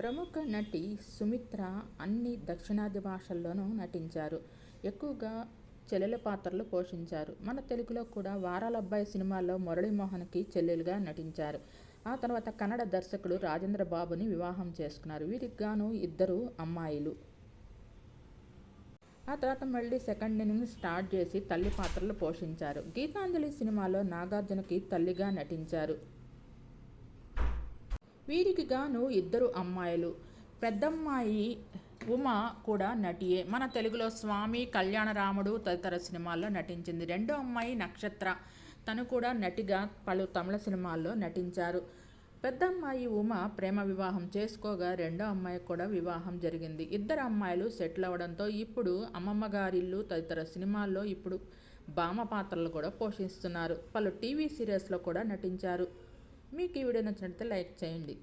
ప్రముఖ నటి సుమిత్ర అన్ని దక్షిణాది భాషల్లోనూ నటించారు. ఎక్కువగా చెల్లెల పాత్రలు పోషించారు. మన తెలుగులో కూడా వారాల అబ్బాయి సినిమాలో మురళీమోహన్కి చెల్లెలుగా నటించారు. ఆ తర్వాత కన్నడ దర్శకుడు రాజేంద్ర బాబుని వివాహం చేసుకున్నారు. వీరికి గాను ఇద్దరు అమ్మాయిలు. ఆ తర్వాత మళ్ళీ సెకండ్ ఇన్నింగ్ స్టార్ట్ చేసి తల్లి పాత్రలు పోషించారు. గీతాంజలి సినిమాలో నాగార్జునకి తల్లిగా నటించారు. వీరికి గాను ఇద్దరు అమ్మాయిలు. పెద్దమ్మాయి ఉమ కూడా నటియే. మన తెలుగులో స్వామి కళ్యాణరాముడు తదితర సినిమాల్లో నటించింది. రెండో అమ్మాయి నక్షత్ర. తను కూడా నటిగా పలు తమిళ సినిమాల్లో నటించారు. పెద్ద అమ్మాయి ఉమ ప్రేమ వివాహం చేసుకోగా రెండో అమ్మాయి కూడా వివాహం జరిగింది. ఇద్దరు అమ్మాయిలు సెటిల్ అవ్వడంతో ఇప్పుడు అమ్మమ్మ గారిల్లు తదితర సినిమాల్లో ఇప్పుడు భామ పాత్రలు కూడా పోషిస్తున్నారు. పలు టీవీ సీరియల్స్లో కూడా నటించారు. మీకు ఈ వీడియో నచ్చినట్లయితే లైక్ చేయండి.